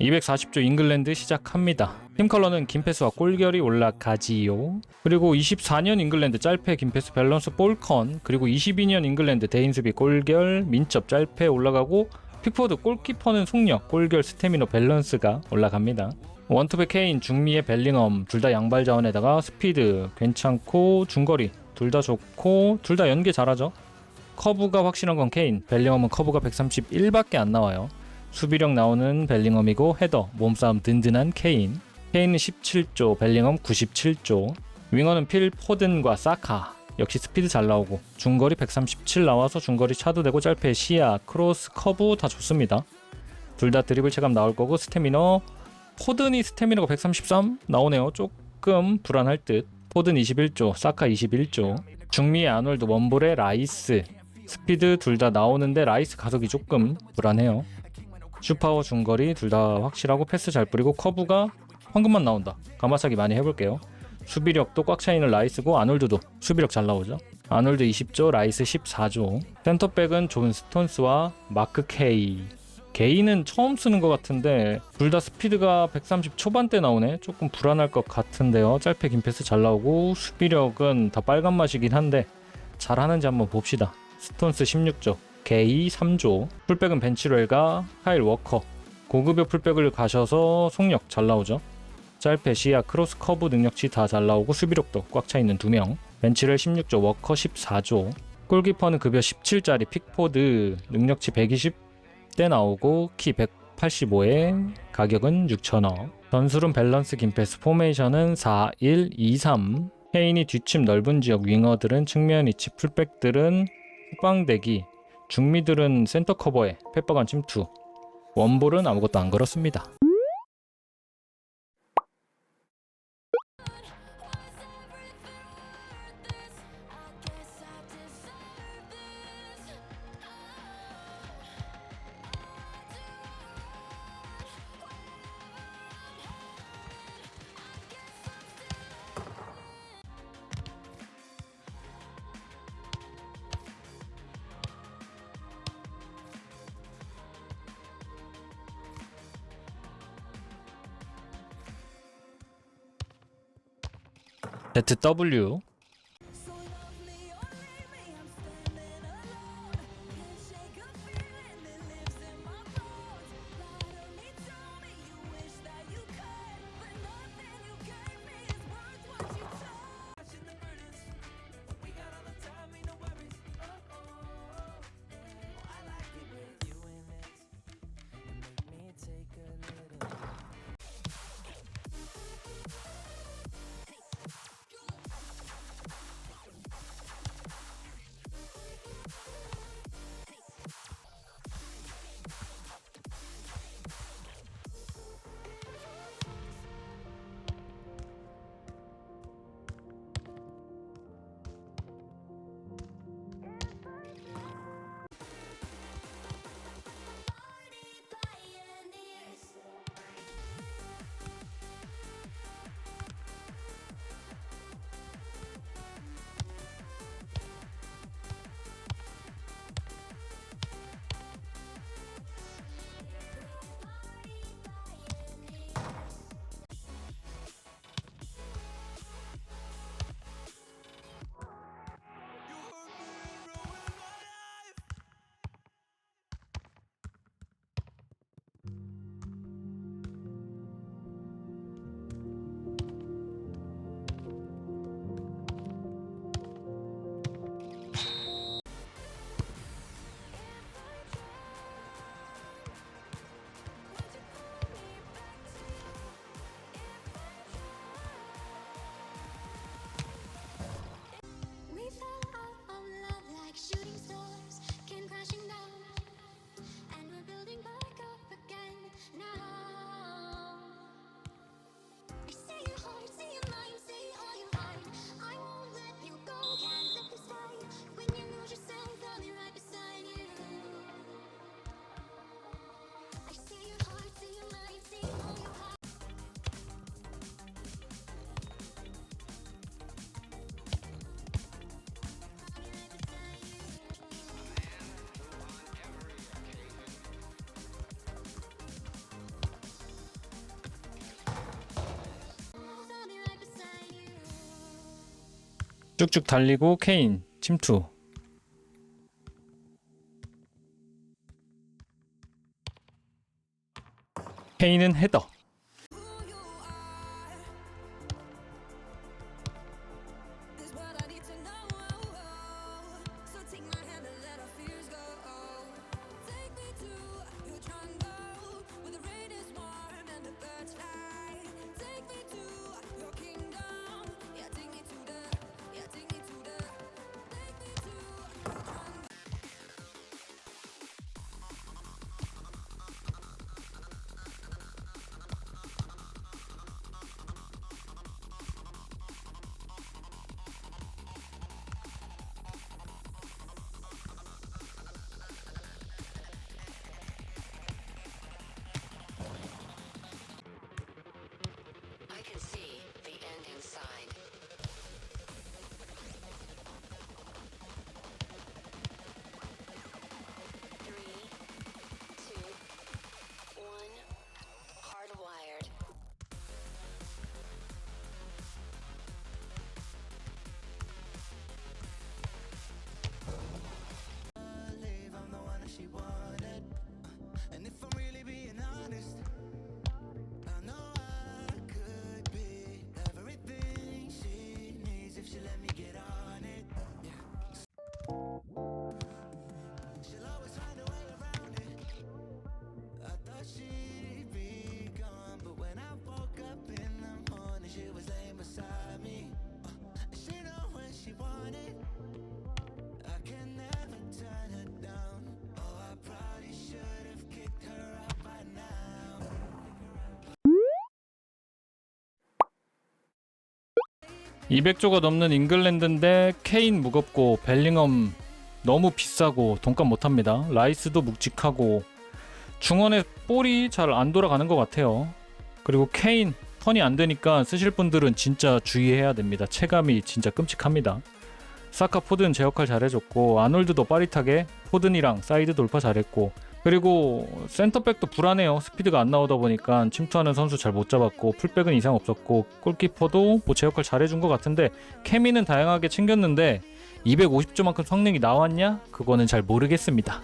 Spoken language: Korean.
240조 잉글랜드 시작합니다. 팀 컬러는 김패스와 골결이 올라가지요. 그리고 24년 잉글랜드 짤패 김패스 밸런스 볼컨 그리고 22년 잉글랜드 대인수비 골결 민첩 짤패 올라가고 픽포드 골키퍼는 속력 골결 스태미너 밸런스가 올라갑니다. 원투백 케인 중미의 벨링엄 둘 다 양발 자원에다가 스피드 괜찮고 중거리 둘 다 좋고 둘 다 연계 잘하죠. 커브가 확실한 건 케인 벨링엄은 커브가 131밖에 안 나와요. 수비력 나오는 벨링엄이고 헤더 몸싸움 든든한 케인. 케인은 17조 벨링엄 97조. 윙어는 필 포든과 사카. 역시 스피드 잘 나오고 중거리 137 나와서 중거리 차도 되고 짧게 시야 크로스 커브 다 좋습니다. 둘 다 드리블 체감 나올 거고 스태미너. 포든이 스태미너가 133 나오네요. 조금 불안할 듯. 포든 21조 사카 21조. 중미의 아놀드 원볼의 라이스. 스피드 둘 다 나오는데 라이스 가속이 조금 불안해요 슈파워 중거리 둘 다 확실하고 패스 잘 뿌리고 커브가 황금만 나온다. 가마차기 많이 해볼게요. 수비력도 꽉 차있는 라이스고 아놀드도 수비력 잘 나오죠. 아놀드 20조, 라이스 14조. 센터백은 존 스톤스와 마크 케이. 게이는 처음 쓰는 것 같은데 둘 다 스피드가 130 초반대 나오네. 조금 불안할 것 같은데요. 짧게 긴 패스 잘 나오고 수비력은 다 빨간 맛이긴 한데 잘하는지 한번 봅시다. 스톤스 16조, 게이 3조. 풀백은 벤치렐가 카일 워커. 고급여 풀백을 가셔서 속력 잘 나오죠. 짧게 시야 크로스 커브 능력치 다 잘 나오고 수비력도 꽉 차 있는 두 명. 벤치렐 16조, 워커 14조. 골키퍼는 급여 17짜리 픽포드 능력치 120대 나오고 키 185에 가격은 6천억. 전술은 밸런스 긴 패스 포메이션은 4, 1, 2, 3. 헤인이 뒷집 넓은 지역 윙어들은 측면 위치 풀백들은 후방대기 중미들은 센터 커버에 페퍼건 침투 원볼은 아무것도 안 걸었습니다. ZW 쭉쭉 달리고 케인 침투. 케인은 헤더. 200조가 넘는 잉글랜드인데 케인 무겁고 벨링엄 너무 비싸고 돈값 못합니다. 라이스도 묵직하고 중원에 볼이 잘 안 돌아가는 것 같아요. 그리고 케인 턴이 안 되니까 쓰실 분들은 진짜 주의해야 됩니다. 체감이 진짜 끔찍합니다. 사카 포든 제 역할 잘해줬고 아놀드도 빠릿하게 포든이랑 사이드 돌파 잘했고 그리고 센터백도 불안해요. 스피드가 안 나오다 보니까 침투하는 선수 잘 못 잡았고 풀백은 이상 없었고 골키퍼도 뭐 제 역할 잘해준 것 같은데 케미는 다양하게 챙겼는데 250조만큼 성능이 나왔냐? 그거는 잘 모르겠습니다.